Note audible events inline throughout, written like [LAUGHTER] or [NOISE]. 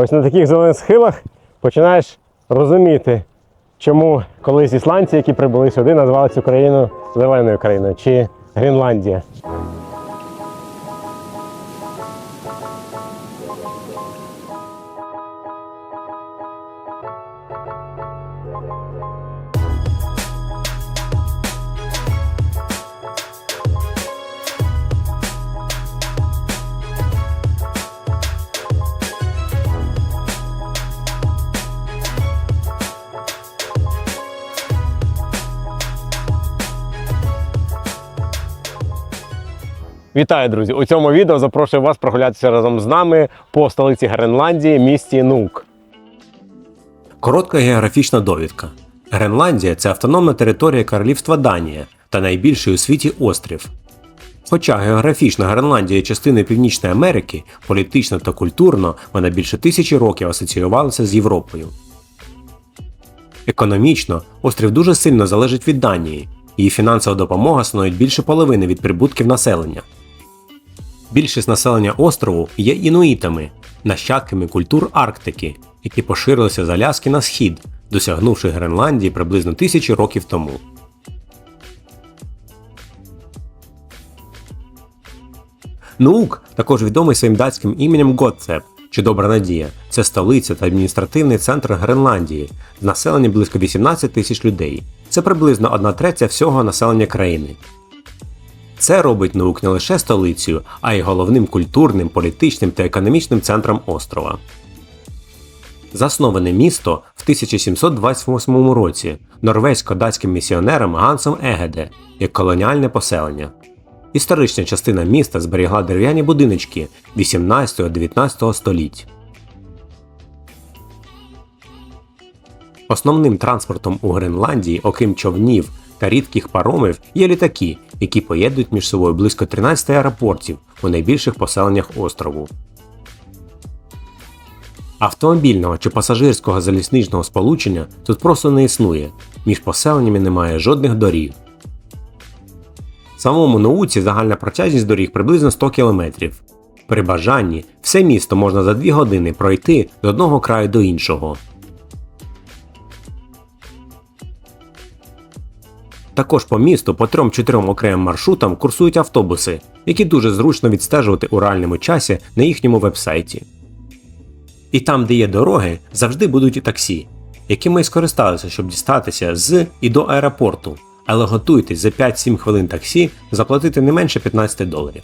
Ось на таких зелених схилах починаєш розуміти, чому колись ісландці, які прибули сюди, назвали цю країну зеленою країною чи Гренландія. Вітаю, друзі! У цьому відео запрошую вас прогулятися разом з нами по столиці Гренландії, місті Нук. Коротка географічна довідка. Гренландія це автономна територія королівства Данія та найбільший у світі острів. Хоча географічно Гренландія є частиною Північної Америки, політично та культурно вона більше тисячі років асоціювалася з Європою. Економічно острів дуже сильно залежить від Данії. Її фінансова допомога становить більше половини від прибутків населення. Більшість населення острову є інуїтами, нащадками культур Арктики, які поширилися з Аляски на схід, досягнувши Гренландії приблизно тисячі років тому. Нуук також відомий своїм датським іменем Готцеп, чи Добра Надія. Це столиця та адміністративний центр Гренландії, з близько 18 тисяч людей. Це приблизно одна третя всього населення країни. Це робить наук не лише столицею, а й головним культурним, політичним та економічним центром острова. Засноване місто в 1728 році норвезько-датським місіонером Гансом Егеде як колоніальне поселення. Історична частина міста зберігла дерев'яні будиночки 18-19 століть. Основним транспортом у Гренландії, окрім човнів та рідких паромів, є літаки, які поєднують між собою близько 13 аеропортів у найбільших поселеннях острову. Автомобільного чи пасажирського залізничного сполучення тут просто не існує, між поселеннями немає жодних доріг. В самому науці загальна протяжність доріг приблизно 100 км. При бажанні все місто можна за 2 години пройти з одного краю до іншого. Також по місту по 3-4 окремим маршрутам курсують автобуси, які дуже зручно відстежувати у реальному часі на їхньому вебсайті. І там, де є дороги, завжди будуть і таксі, якими і скористалися, щоб дістатися з і до аеропорту, але готуйтесь за 5-7 хвилин таксі заплатити не менше 15 доларів.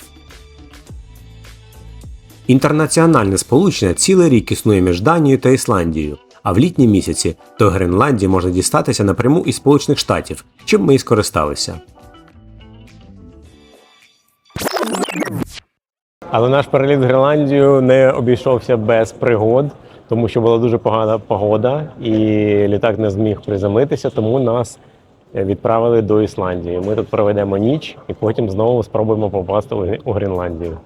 Інтернаціональне сполучення цілий рік існує між Данією та Ісландією, а в літні місяці до Гренландії можна дістатися напряму із Сполучених Штатів, чим ми і скористалися. Але наш переліт в Гренландію не обійшовся без пригод, тому що була дуже погана погода, і літак не зміг приземлитися, тому нас відправили до Ісландії. Ми тут проведемо ніч і потім знову спробуємо попасти у Гренландію.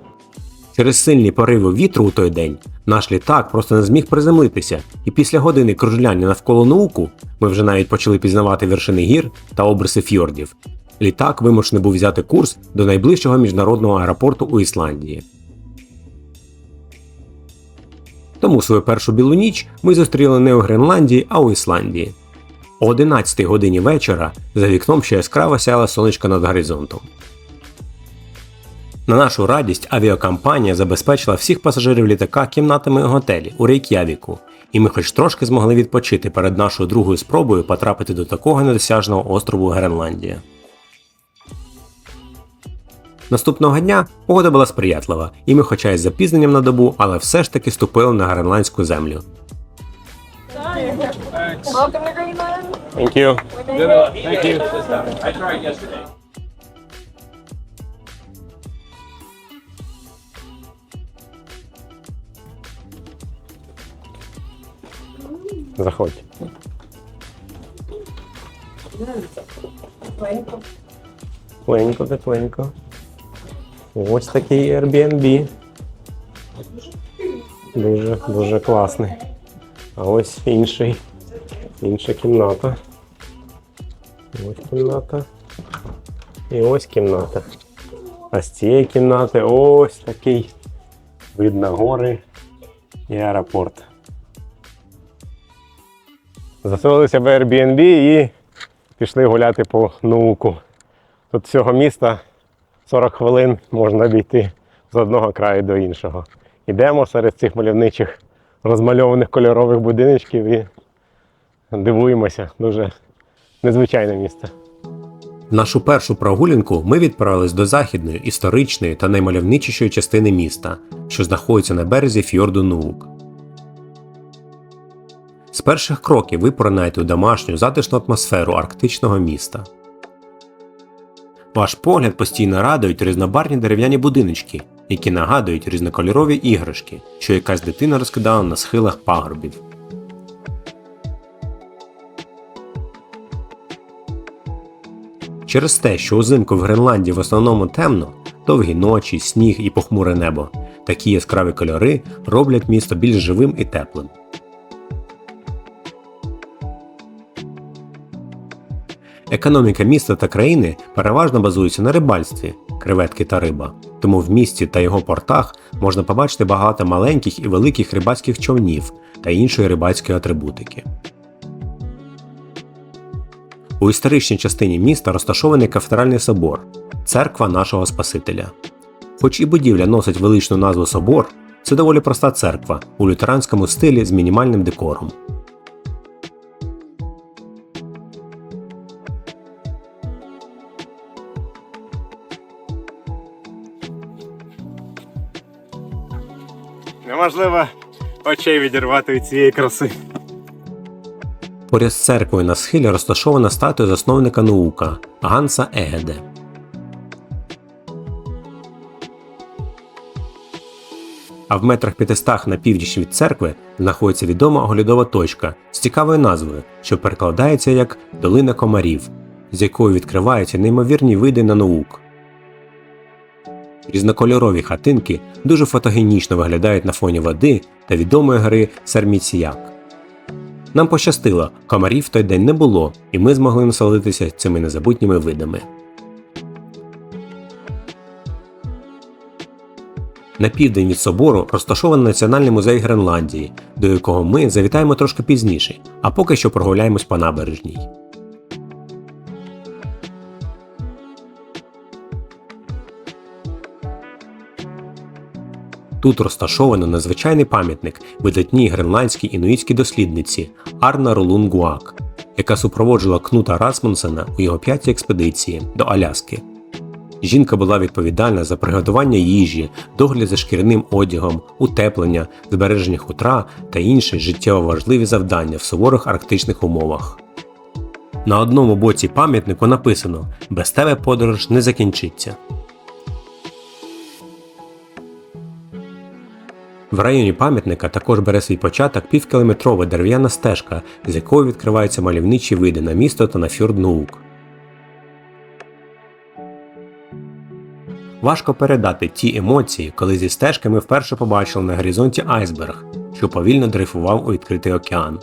Через сильні пориви вітру у той день наш літак просто не зміг приземлитися, і після години кружляння навколо науку ми вже навіть почали пізнавати вершини гір та обриси фьордів. Літак вимушений був взяти курс до найближчого міжнародного аеропорту у Ісландії. Тому свою першу білу ніч ми зустріли не у Гренландії, а у Ісландії. О 11 годині вечора за вікном ще яскраво сяяла сонечко над горизонтом. На нашу радість авіакомпанія забезпечила всіх пасажирів літака кімнатами у готелі у Рейк'явіку, і ми хоч трошки змогли відпочити перед нашою другою спробою потрапити до такого недосяжного острову Гренландія. Наступного дня погода була сприятлива, і ми, хоча й з запізненням на добу, але все ж таки ступили на гренландську землю. Thank you. Thank you. Заходь. Тепленько, тепленько. Ось такий Airbnb. Дуже, дуже класний. А ось інший. Інша кімната. Ось кімната. І ось кімната. А з цієї кімнати ось такий вид на гори і аеропорт. Заселилися в Airbnb і пішли гуляти по науку. Тут всього міста 40 хвилин можна обійти з одного краю до іншого. Йдемо серед цих мальовничих розмальованих кольорових будиночків і дивуємося. Дуже незвичайне місце. Нашу першу прогулянку ми відправились до західної, історичної та наймальовничішої частини міста, що знаходиться на березі фьорду Нуук. З перших кроків ви поринаєте у домашню затишну атмосферу арктичного міста. Ваш погляд постійно радують різнобарні дерев'яні будиночки, які нагадують різнокольорові іграшки, що якась дитина розкидала на схилах пагорбів. Через те, що узимку в Гренландії в основному темно, довгі ночі, сніг і похмуре небо, такі яскраві кольори роблять місто більш живим і теплим. Економіка міста та країни переважно базується на рибальстві, креветки та риба. Тому в місті та його портах можна побачити багато маленьких і великих рибацьких човнів та іншої рибацької атрибутики. У історичній частині міста розташований кафедральний собор церква нашого Спасителя. Хоч і будівля носить величну назву собор, це доволі проста церква у лютеранському стилі з мінімальним декором. Неможливо очей відірвати від цієї краси. Поряд з церквою на схилі розташована статуя засновника наука Ганса Егеде. А в метрах 500 на північ від церкви знаходиться відома оглядова точка з цікавою назвою, що перекладається як Долина комарів, з якою відкриваються неймовірні види на наук. Різнокольорові хатинки дуже фотогенічно виглядають на фоні води та відомої гри Серміціяк. Нам пощастило, комарів в той день не було, і ми змогли насолодитися цими незабутніми видами. На південь від собору розташований Національний музей Гренландії, до якого ми завітаємо трошки пізніше, а поки що прогуляємось по набережній. Тут розташовано надзвичайний пам'ятник видатній гренландській інуїтській дослідниці Арна Ролунгуак, яка супроводжувала Кнута Расмунсена у його п'ятій експедиції до Аляски. Жінка була відповідальна за приготування їжі, догляд за шкіряним одягом, утеплення, збереження хутра та інші життєво важливі завдання в суворих арктичних умовах. На одному боці пам'ятнику написано Без тебе подорож не закінчиться. В районі пам'ятника також бере свій початок півкілометрова дерев'яна стежка, з якою відкриваються мальовничі види на місто та на фьорд Нуук. Важко передати ті емоції, коли зі стежки ми вперше побачили на горизонті айсберг, що повільно дрейфував у відкритий океан.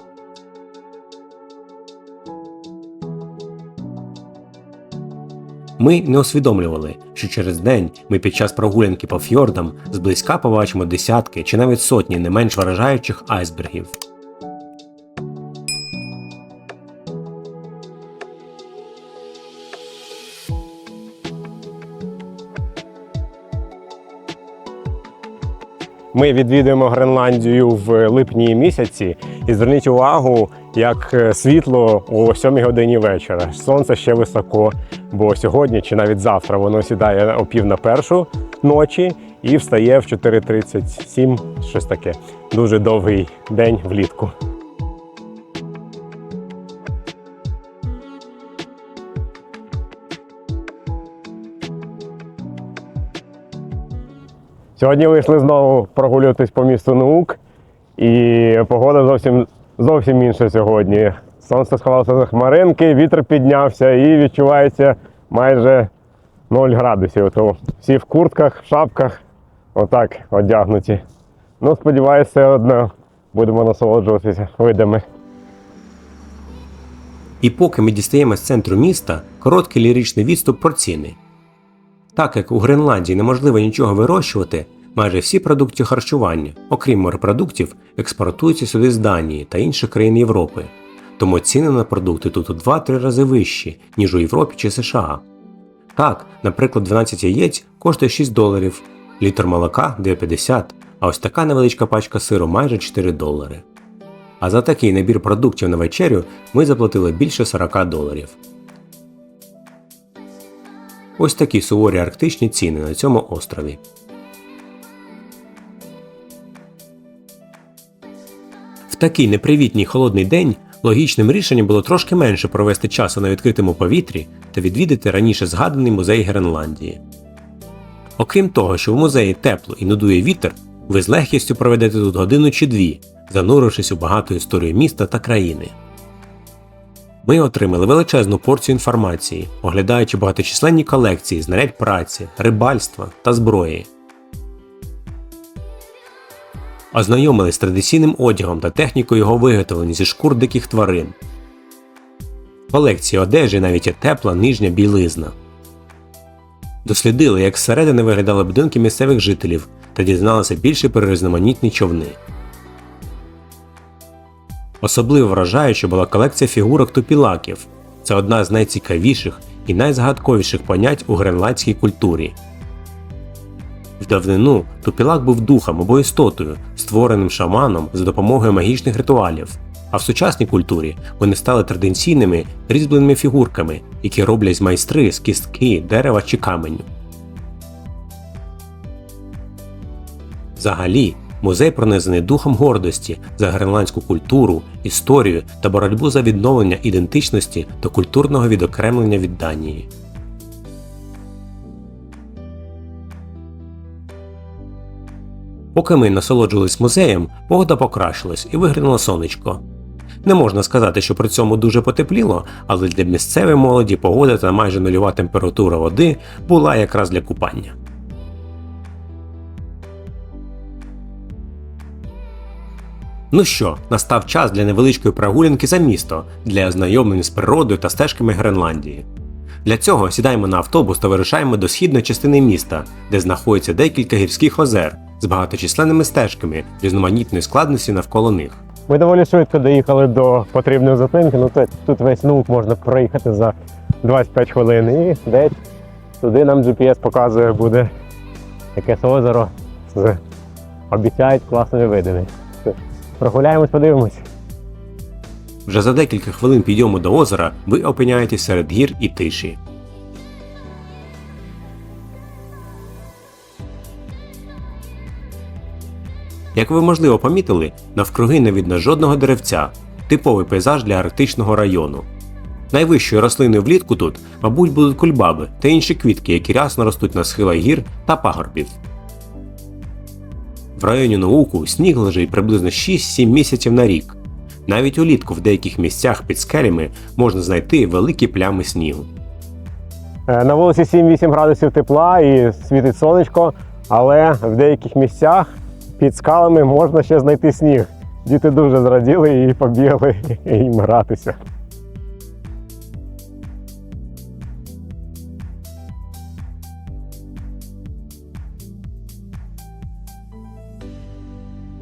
Ми не усвідомлювали, що через день ми під час прогулянки по фьордам зблизька побачимо десятки чи навіть сотні не менш вражаючих айсбергів. Ми відвідуємо Гренландію в липні місяці і зверніть увагу, як е, світло о 7 годині вечора. Сонце ще високо, бо сьогодні чи навіть завтра воно сідає о пів на першу ночі і встає в 4.37, щось таке. Дуже довгий день влітку. Сьогодні вийшли знову прогулюватись по місту наук, і погода зовсім зовсім інша сьогодні. Сонце сховалося за хмаринки, вітер піднявся і відчувається майже 0 градусів. То всі в куртках, в шапках, отак одягнуті. Ну, сподіваюся, все одно будемо насолоджуватися видами. І поки ми дістаємо з центру міста, короткий ліричний відступ про ціни. Так як у Гренландії неможливо нічого вирощувати, майже всі продукти харчування, окрім морепродуктів, експортуються сюди з Данії та інших країн Європи. Тому ціни на продукти тут у 2-3 рази вищі, ніж у Європі чи США. Так, наприклад, 12 яєць коштує 6 доларів, літр молока 2,50, а ось така невеличка пачка сиру майже 4 долари. А за такий набір продуктів на вечерю ми заплатили більше 40 доларів. Ось такі суворі арктичні ціни на цьому острові. В такий непривітній холодний день логічним рішенням було трошки менше провести часу на відкритому повітрі та відвідати раніше згаданий музей Гренландії. Окрім того, що в музеї тепло і нудує вітер, ви з легкістю проведете тут годину чи дві, занурившись у багату історію міста та країни. Ми отримали величезну порцію інформації, оглядаючи багаточисленні колекції знарядь праці, рибальства та зброї. Ознайомились з традиційним одягом та технікою його виготовлення зі шкур диких тварин. Колекції одежі навіть є тепла нижня білизна. Дослідили, як зсередини виглядали будинки місцевих жителів та дізналися більше про різноманітні човни. Особливо вражаюча була колекція фігурок тупілаків. Це одна з найцікавіших і найзагадковіших понять у гренландській культурі. В давнину тупілак був духом або істотою, створеним шаманом за допомогою магічних ритуалів. А в сучасній культурі вони стали традиційними різьбленими фігурками, які роблять майстри з кістки, дерева чи каменю. Взагалі, музей пронизаний духом гордості за гренландську культуру, історію та боротьбу за відновлення ідентичності та культурного відокремлення від Данії. Поки ми насолоджувались музеєм, погода покращилась і виглянуло сонечко. Не можна сказати, що при цьому дуже потепліло, але для місцевої молоді погода та майже нульова температура води була якраз для купання. Ну що, настав час для невеличкої прогулянки за місто для ознайомлення з природою та стежками Гренландії. Для цього сідаємо на автобус та вирушаємо до східної частини міста, де знаходиться декілька гірських озер з багаточисленними стежками різноманітної складності навколо них. Ми доволі швидко доїхали до потрібної зупинки. Ну тут, тут весь наук можна проїхати за 25 хвилин. І десь туди нам GPS показує буде якесь озеро з обіцяють класними видами. Прогуляємось, подивимось. Вже за декілька хвилин підйому до озера ви опиняєтесь серед гір і тиші. Як ви можливо помітили, навкруги не видно жодного деревця, типовий пейзаж для арктичного району. Найвищою рослиною влітку тут, мабуть, будуть кульбаби та інші квітки, які рясно ростуть на схилах гір та пагорбів. В районі науку сніг лежить приблизно 6-7 місяців на рік. Навіть улітку в деяких місцях під скелями можна знайти великі плями снігу. Е, На вулиці 7-8 градусів тепла і світить сонечко, але в деяких місцях під скалами можна ще знайти сніг. Діти дуже зраділи і побігли [LAUGHS] їм гратися.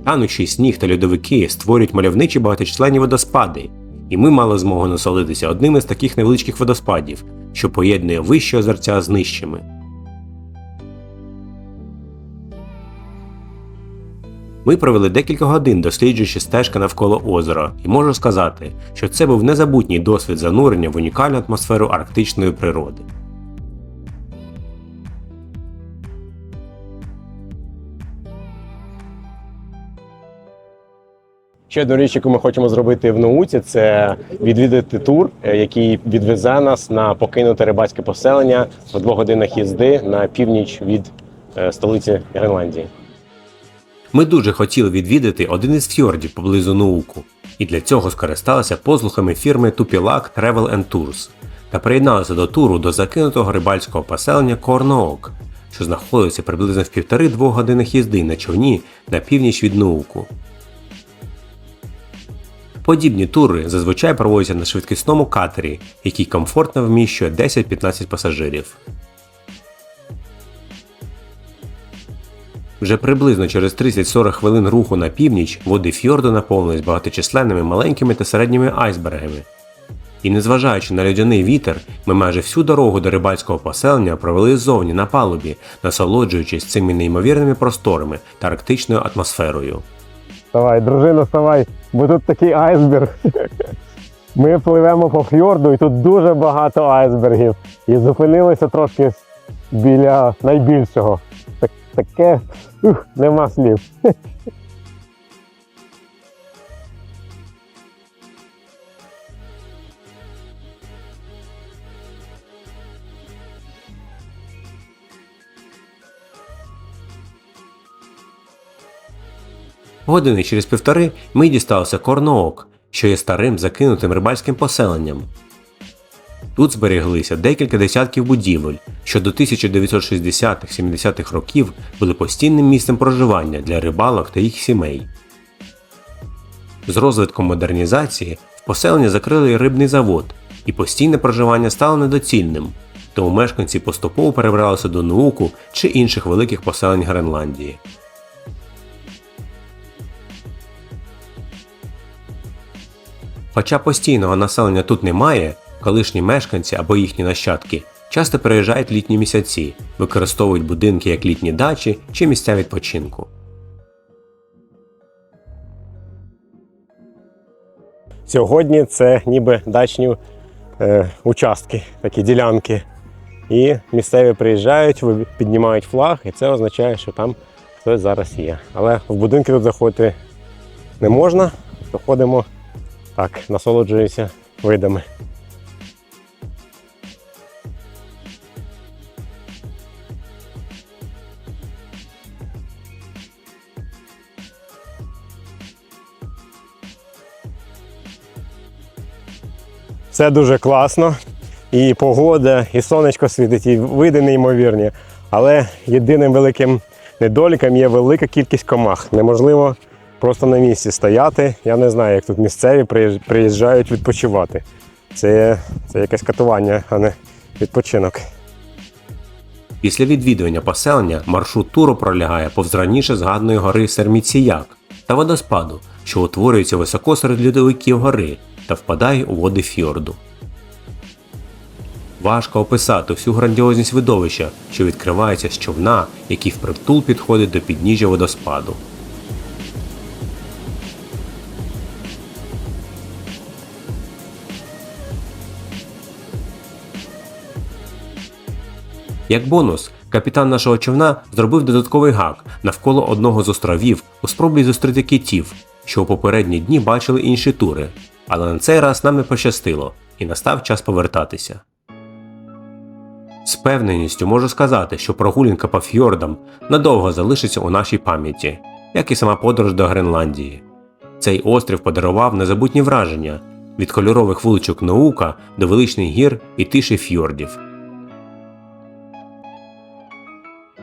Танучий сніг та льодовики створюють мальовничі багаточисленні водоспади, і ми мали змогу насолитися одним із таких невеличких водоспадів, що поєднує вищі озерця з нижчими. Ми провели декілька годин досліджуючи стежки навколо озера, і можу сказати, що це був незабутній досвід занурення в унікальну атмосферу арктичної природи. Ще одну річ, яку ми хочемо зробити в науці, це відвідати тур, е, який відвезе нас на покинуте рибацьке поселення в двох годинах їзди на північ від е, столиці Гренландії. Ми дуже хотіли відвідати один із фьордів поблизу науку, і для цього скористалися послухами фірми Тупілак Travel and Tours та приєдналися до туру до закинутого рибальського поселення Корноок, що знаходиться приблизно в півтори-двох годинах їзди на човні на північ від науку. Подібні тури зазвичай проводяться на швидкісному катері, який комфортно вміщує 10-15 пасажирів. Вже приблизно через 30-40 хвилин руху на північ води фьорду наповнились багаточисленними маленькими та середніми айсбергами. І незважаючи на льодяний вітер, ми майже всю дорогу до рибальського поселення провели ззовні на палубі, насолоджуючись цими неймовірними просторами та арктичною атмосферою. Вставай, дружина, вставай, бо тут такий айсберг. [LAUGHS] Ми пливемо по фьорду і тут дуже багато айсбергів. І зупинилися трошки біля найбільшого. Так, таке ух, нема слів. [LAUGHS] Години через півтори ми дісталися Корноок, що є старим закинутим рибальським поселенням. Тут зберіглися декілька десятків будівель, що до 1960-70-х років були постійним місцем проживання для рибалок та їх сімей. З розвитком модернізації в поселенні закрили рибний завод, і постійне проживання стало недоцільним, тому мешканці поступово перебралися до науку чи інших великих поселень Гренландії. Хоча постійного населення тут немає, колишні мешканці або їхні нащадки часто переїжджають літні місяці, використовують будинки як літні дачі чи місця відпочинку. Сьогодні це ніби дачні е, участки, такі ділянки. І місцеві приїжджають, піднімають флаг, і це означає, що там хтось зараз є. Але в будинки тут заходити не можна, то ходимо так, насолоджуємося видами. Все дуже класно. І погода, і сонечко світить, і види неймовірні. Але єдиним великим недоліком є велика кількість комах. Неможливо просто на місці стояти. Я не знаю, як тут місцеві приїжджають відпочивати. Це, це якесь катування, а не відпочинок. Після відвідування поселення маршрут туру пролягає повз раніше згаданої гори Серміціяк та водоспаду, що утворюється високо серед льодовиків гори та впадає у води фьорду. Важко описати всю грандіозність видовища, що відкривається з човна, який впритул підходить до підніжжя водоспаду. Як бонус, капітан нашого човна зробив додатковий гак навколо одного з островів у спробі зустріти китів, що у попередні дні бачили інші тури, але на цей раз нам не пощастило, і настав час повертатися. З певненістю можу сказати, що прогулянка по фьордам надовго залишиться у нашій пам'яті, як і сама подорож до Гренландії. Цей острів подарував незабутні враження від кольорових вуличок наука до величних гір і тиші фьордів.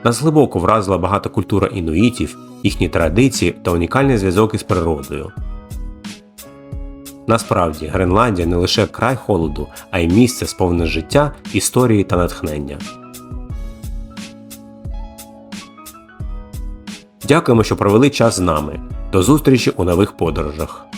Нас глибоко вразила багатокультура інуїтів, їхні традиції та унікальний зв'язок із природою. Насправді, Гренландія не лише край холоду, а й місце сповне життя, історії та натхнення. Дякуємо, що провели час з нами. До зустрічі у нових подорожах.